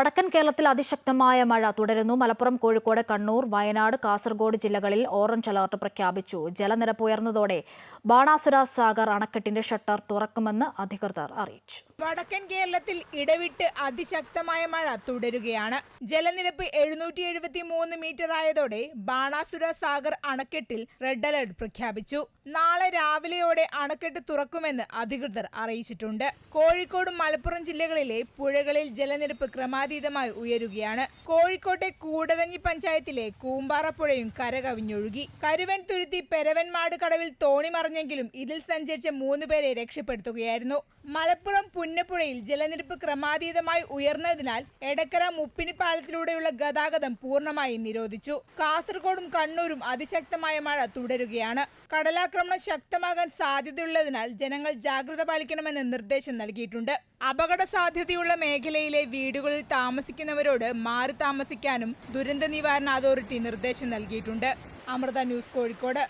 വടക്കൻ കേരളത്തിൽ അതിശക്തമായ മഴ തുടരുന്നു. മലപ്പുറം കോഴിക്കോട് കണ്ണൂർ വയനാട് കാസർഗോഡ് ജില്ലകളിൽ ഓറഞ്ച് അലർട്ട് പ്രഖ്യാപിച്ചു. ജലനിരപ്പ് ഉയർന്നതോടെ ബാണാസുര സാഗർ അണക്കെട്ടിന്റെ ഷട്ടർ തുറക്കുമെന്ന് അധികൃതർ അറിയിച്ചു. വടക്കൻ കേരളത്തിൽ ഇടവിട്ട് അതിശക്തമായ മഴ തുടരുകയാണ്. ജലനിരപ്പ് എഴുന്നൂറ്റി എഴുപത്തി മൂന്ന് മീറ്റർ ആയതോടെ ബാണാസുര സാഗർ അണക്കെട്ടിൽ റെഡ് അലർട്ട് പ്രഖ്യാപിച്ചു. നാളെ രാവിലെയോടെ അണക്കെട്ട് തുറക്കുമെന്ന് അധികൃതർ അറിയിച്ചിട്ടുണ്ട്. കോഴിക്കോട് മലപ്പുറം ജില്ലകളിലെ പുഴകളിൽ ജലനിരപ്പ് ക്രമാതീതമായി ഉയരുകയാണ്. കോഴിക്കോട്ടെ കൂടരഞ്ഞി പഞ്ചായത്തിലെ കൂമ്പാറപ്പുഴയും കരകവിഞ്ഞൊഴുകി. കരുവൻ തുരുത്തി പെരവൻമാട് കടവിൽ തോണി മറിഞ്ഞെങ്കിലും ഇതിൽ സഞ്ചരിച്ച മൂന്ന് പേരെ രക്ഷപ്പെടുത്തുകയായിരുന്നു. മലപ്പുറം പുന്നപ്പുഴയിൽ ജലനിരപ്പ് ക്രമാതീതമായി ഉയർന്നതിനാൽ എടക്കര മുപ്പിനി പാലത്തിലൂടെയുള്ള ഗതാഗതം പൂർണമായി നിരോധിച്ചു. കാസർഗോഡും കണ്ണൂരും അതിശക്തമായ മഴ തുടരുകയാണ്. കടലാക്രമണം ശക്തമാകാൻ സാധ്യതയുള്ളതിനാൽ ജനങ്ങൾ ജാഗ്രത പാലിക്കണമെന്ന് നിർദ്ദേശം നൽകിയിട്ടുണ്ട്. അപകട സാധ്യതയുള്ള മേഖലയിലെ വീടുകളിൽ താമസിക്കുന്നവരോട് മാറി താമസിക്കാനും ദുരന്ത നിവാരണ അതോറിറ്റി നിർദ്ദേശം നൽകിയിട്ടുണ്ട്. അമൃത ന്യൂസ് കോഴിക്കോട്.